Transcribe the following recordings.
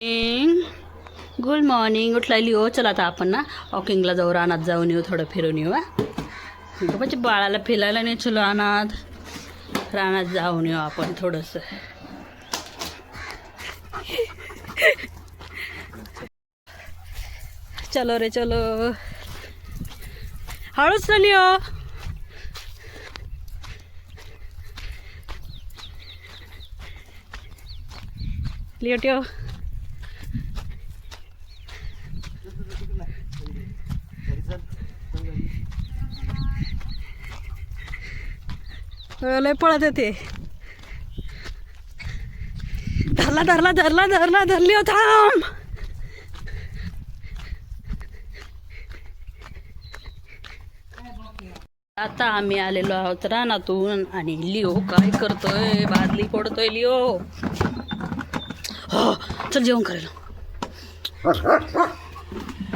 Morning good morning उठला Leo. चला आता आपण ना वॉकिंगला जाऊ. रानात जाऊन येऊ. थोडं फिरून येऊ हा. म्हणजे बाळाला फिरायला नाही चलो रानात. रानात जाऊन येऊ आपण थोडंसं. चलो रे चलो. हळूच ना लिओ. लिओ लय पळत येते. धरला धरला धरला धरला धरली हो थांब. आता आम्ही आलेलो आहोत रानातून आणि लिओ काय करतोय? बादली पडतोय लिओ. हो चल जेवण करेल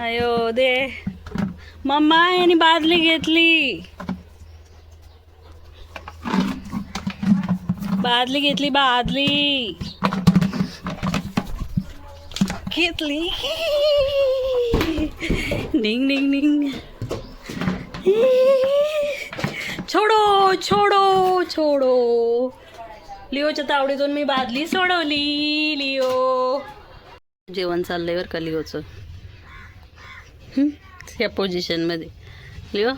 अयो दे. मम्मा यांनी बादली घेतली. बादली घेतली बादली. घेतली. निंग निंग निंग छोडो छोडो छोडो. लिओच्या तावडीतून मी बादली सोडवली लिओ. जेवण चाललंय बरं का लिओचं? या पोझिशनमध्ये लिओ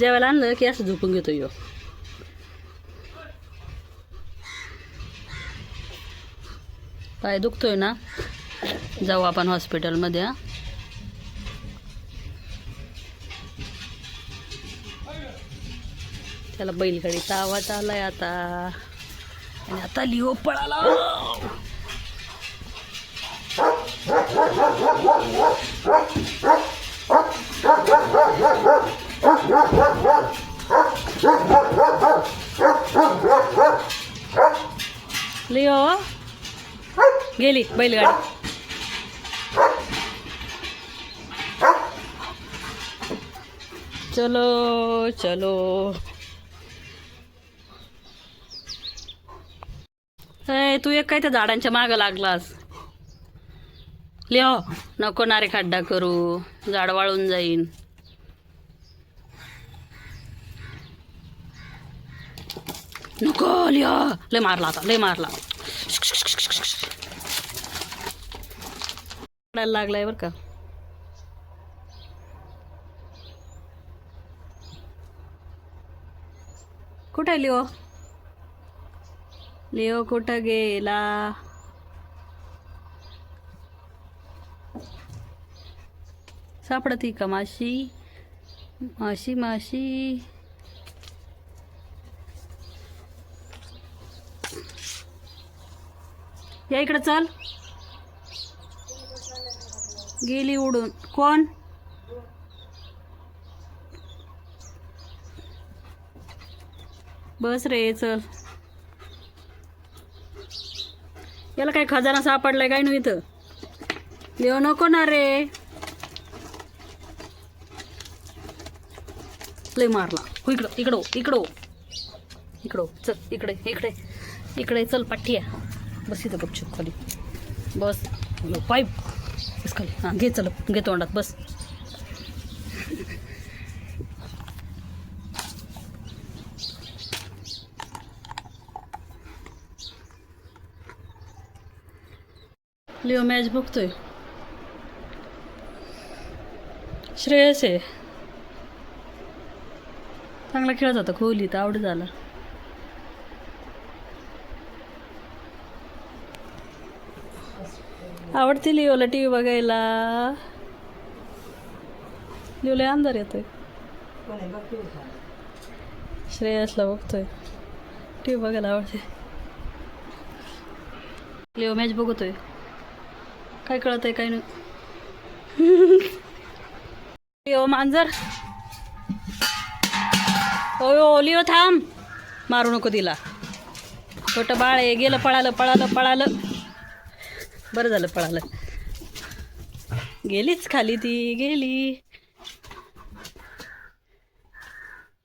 जेवायला आणलं की असं झोपून घेतो यो पाय दुखतोय ना? जाऊ आपण हॉस्पिटलमध्ये हा. त्याला बैलगाडीचा आवाज आलाय आता. आणि आता लिओ पळाला. लिओ? गेली बैलगाडी. चलो चलो. ए, तू एक काय त्या झाडांच्या मागं लागलास? लिहो नको नारे खड्डा करू. झाड वाळून जाईन. नको लिहो. लय मारला आता लय मारला. पडायला लागलाय बरं का. कुठं आहे लिओ? लिओ कुठं गेला? सापडती का माशी? माशी माशी. या इकडं चल. गेली उडून. कोण? बस रे चल. याला काय खजाना सापडलाय काय नाही इथं? देऊ नको ना रे. लय मारला. हो इकडं इकडं हो, इकडं हो. इकडं हो, चल इकडे इकडे. इकडे चल पाठ्या. बस इथं गपचूप खाली. बस. पाईप खाली हां घे चल घे तोंडात बस. लिओ मॅच बघतोय. श्रेयस आहे. चांगला खेळत होता खोलीत आवड झाला आवडते लिओला टी व्ही बघायला? लिओला अंधार येतोय. श्रेयसला बघतोय. टी व्ही बघायला आवडते. लिओ मॅच बघतोय. काय कळत आहे काय नाही. लिओ मांजर. ओ ओ लिओ थांब. मारू नको तिला. छोटं बाळ आहे गेलं पळालं पळालं पळालं. बरं झालं पळालं. गेलीच खाली ती गेली.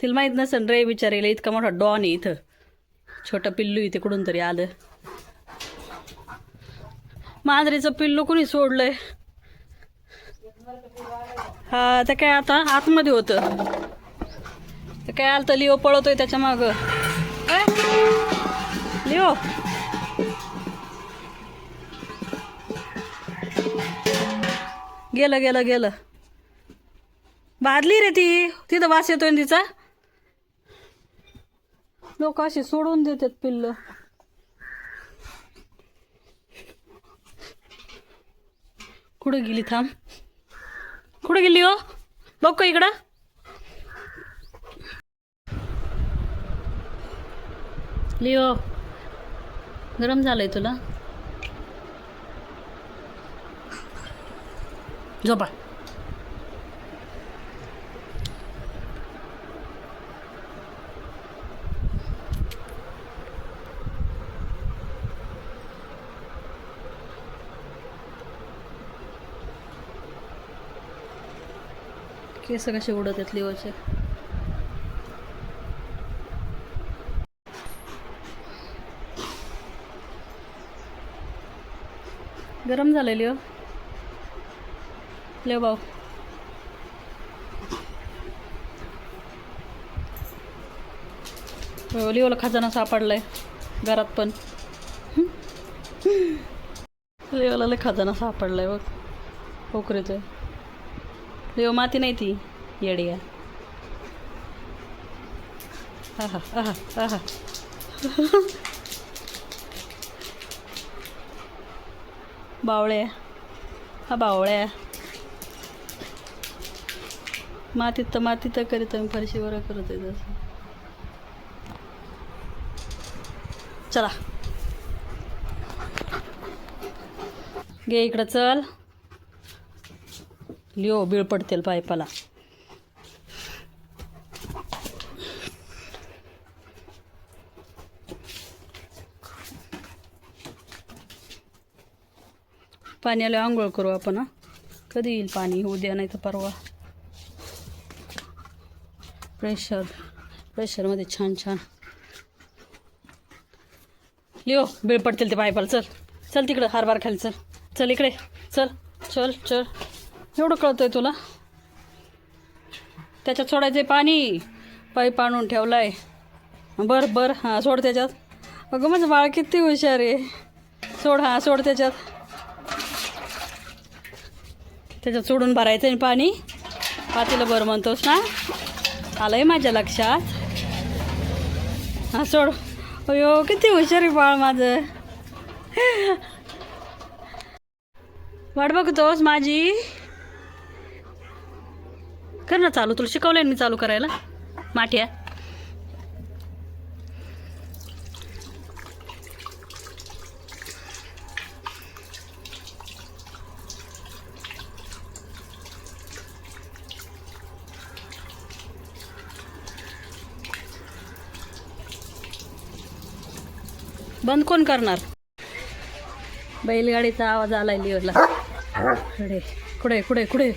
तिला माहीत नसेल रे विचारेल इतका मोठा डॉन आहे इथं. छोटं पिल्लू इथे कुठून तरी आलं. मांजरीचं पिल्लू कुणी सोडलंय? हा ते काय आता आतमध्ये होतं. ते काय आलं तर लिओ पळवतोय त्याच्या माग. लिओ. गेलं गेलं गेलं. बादली रे ती. तिथं वास येतोय ना तिचा. लोक अशी सोडून देतात पिल्ल. कुठं गेली थांब. कुठं गेली हो? लोक इकडं. लिओ गरम झालंय तुला? झोपा केस कसे उडत आहेत लिवाचे गरम झालं लिओ लिओ भाऊ. हो, लिओला खजाना सापडलाय घरात पण. लिओला लय खजाना सापडलाय बघ पोखरीचं लिओ माती नाही ती येडिया. आहा आहा आहा. बावळ्या. हा बावळ्या. मातीत तर माती तर करीत मी फरशीवर करत आहे तसं चला. घे इकडं चल. लिओ बीळ पडतील पायपाला. पाण्याला आंघोळ करू आपण कधी येईल पाणी? उद्या नाही तर परवा. प्रेशर प्रेशरमध्ये छान छान. लिओ बिळ पडतील ते पायपाल. चल. चल तिकडं हारबार खाली चल. चल इकडे. चल चल चल. एवढं कळतंय तुला? त्याच्यात सोडायचं आहे पाणी. पाईप आणून ठेवलाय. बर बर. हां सोड त्याच्यात. अगं माझं बाळ किती हुशार आहे. सोड हां सोड त्याच्यात. त्याच्यात सोडून भरायचं आहे पाणी. पातीला बरं म्हणतोस ना? आलंय माझ्या लक्षात. हा सोड. अयो किती हुशारी बाळ माझं. वाट बघतोस माझी? कर ना चालू तुला शिकवलंय मी चालू करायला. माठ्या. बंद कोण करणार? बैलगाडीचा आवाज आलाय लिओला कुठे कुठे कुठे कुठे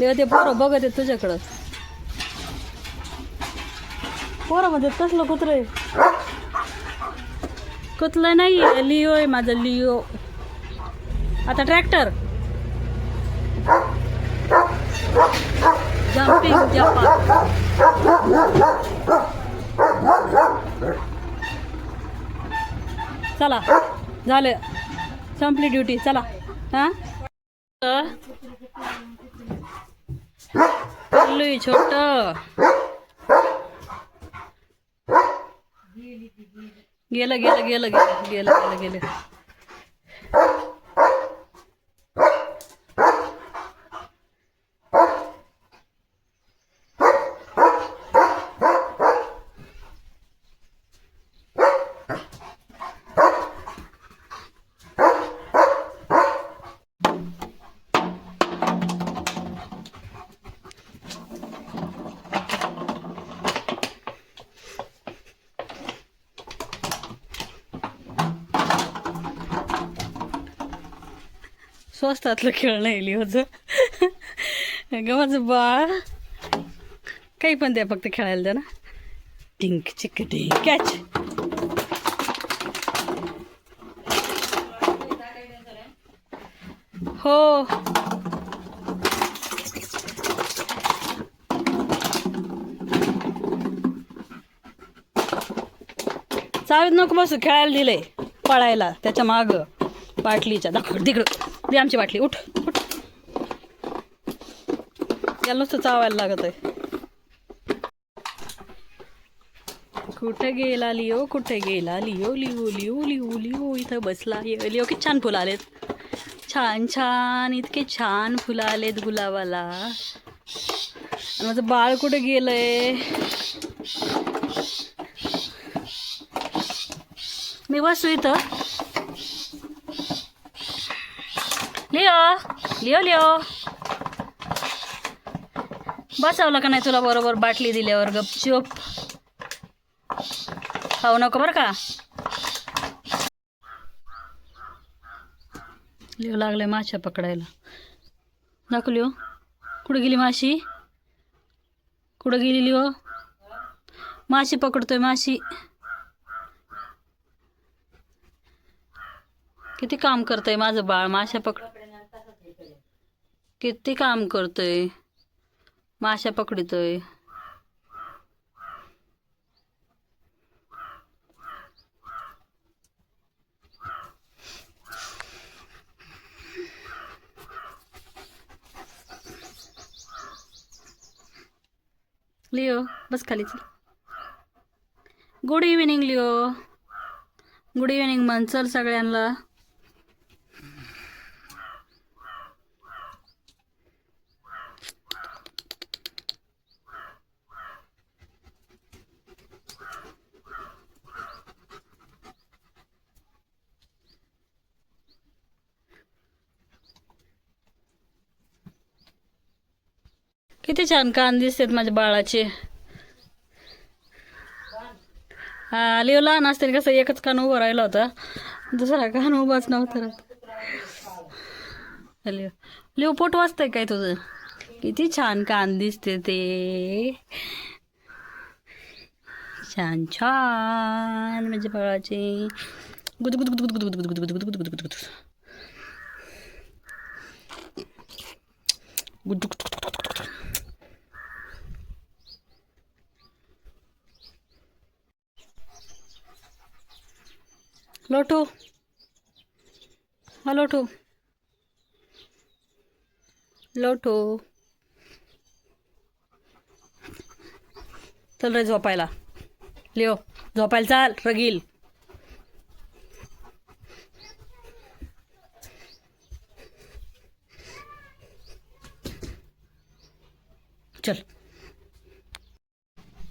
ते पोरं बघत आहे तुझ्याकडं. पोरं म्हणजे तसलं कुत्र आहे? कुतलं नाही आहे लिओ आहे माझं लिओ. आता ट्रॅक्टर जम्पिंग चला झालं. संपली ड्युटी चला. हां? पिल्लू छोट. गेलं गेलं गेलं गेलं गेलं गेलं गेलं. स्वस्तातलं खेळणं आहे होतं ग माझं बाळ. काही पण द्या फक्त खेळायला द्या ना. टिंक चिक टिंक कॅच. हो. चालत नको बसू खेळायला दिलंय. पळायला त्याच्या माग. बाटलीच्या दाखव तिकडं. दे आमची बाटली उठ उठ. याला नुसतं चावायला लागत आहे. कुठे गेला लिओ कुठे गेला Leo Leo Leo Leo Leo इथं बसला लिओ लिओ किती छान फुलं आलेत. छान छान इतके छान फुलं आलेत गुलाबाला. आणि माझं बाळ कुठे गेलंय? मी बसू इथं लिओ लिओ लिओ बसवलं का नाही तुला बरोबर बाटली दिल्यावर गपचूप? खाऊ नको बरं का? लिओ लागले माशा पकडायला. दाखव लिओ. कुठं गेली माशी? कुठं गेली लिओ? माशी पकडतोय माशी. किती काम करतंय माझं बाळ माशा पकड किती काम करतोय? माशा पकडतोय. लिओ बस खाली चल. Good evening Leo. Good evening म्हण चल सगळ्यांना. किती छान कान दिसतात माझ्या बाळाचे हा लिओ लहान असताना कसं एकच कान उभं राहिला होता दुसरा कान उभाच नव्हता राहत लिओ लिओ पोट वाचतंय काय तुझं किती छान कान दिसते ते छान छान म्हणजे बाळाचे गुद गुद गुद गुद गुद गुद गुद गुद गुद गुद गुद गुद गुद गुद गुद लोटू. हा लोटू. लोटू. चल रे झोपायला. लिओ झोपायला चाल रगील. चल.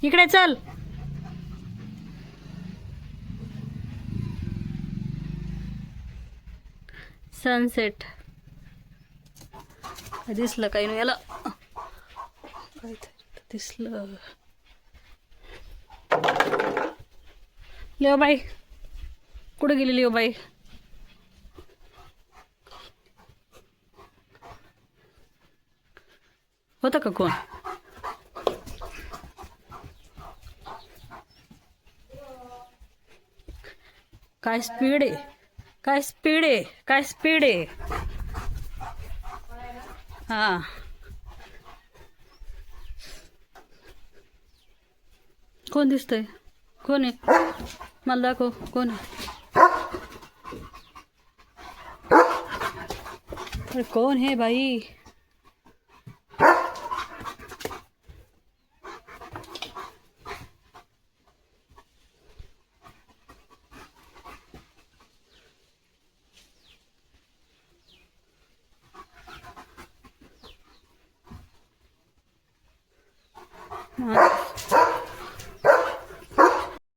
इकडे चल. सनसेट. दिसलं काही नाही याला. दिसलं. लिओ बाई कुठे गेली लिओ बाई होतं का कोण? काय स्पीड आहे? काय स्पीड आहे? काय स्पीड आहे? कौन कोण दिसतंय? कोण आहे? मला दाखव, कोण आहे? अरे कोण है भाई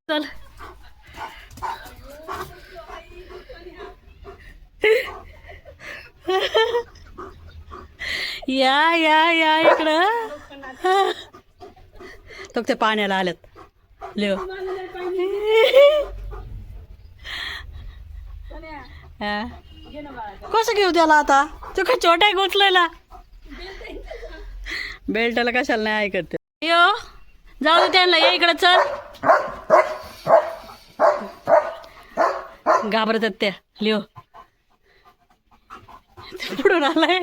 चल. या या या इकडं. तो ते पाण्याला आलेत लिओ कसं घेऊ त्याला आता? तो काय छोटा गुंतलेला उचलायला? बेल्टाला कशाला नाही ऐकत यो जाऊ दे त्यांना ये इकडं चल. घाबरतात त्या लिओ. ते पुढून आलाय.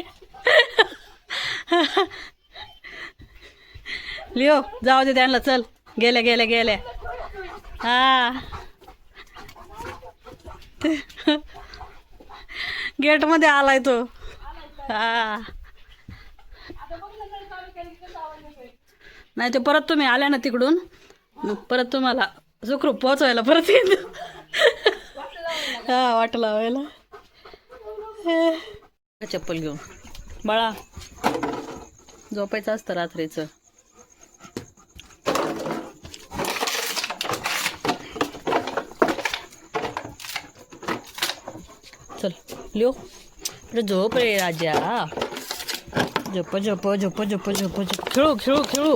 लिओ जाऊ दे त्यांना चल. गेल्या गेल्या गेल्या. हा. गेटमध्ये आलाय तो. हा. नाही ते परत तुम्ही आल्या ना तिकडून. मग परत तुम्हाला सुखरूप पोहोचवायला परत येईल. हा वाट लावायला. चप्पल घेऊन. बाळा झोपायचं असतं रात्रीचं. चल लिओ. अरे झोप रे राजा. झोप झोप झोप झोप झोप झोप. खेळू खेळू खेळू.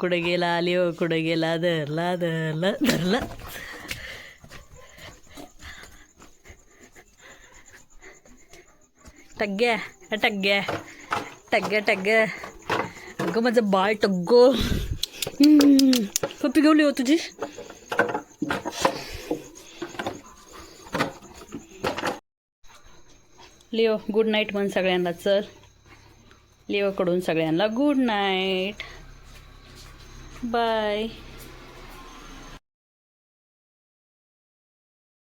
कुठे गेला लिओ कुठे गेला धरला धरला धरला. टग्ग्या टग्ग्या टग्ग्या टग्ग्या. अगं माझं बाळ टग्गो. पप्पी घेऊन हो तुझी. लिओ गुड नाईट म्हण सगळ्यांना चल. लिओकडून सगळ्यांना गुड नाईट Bye.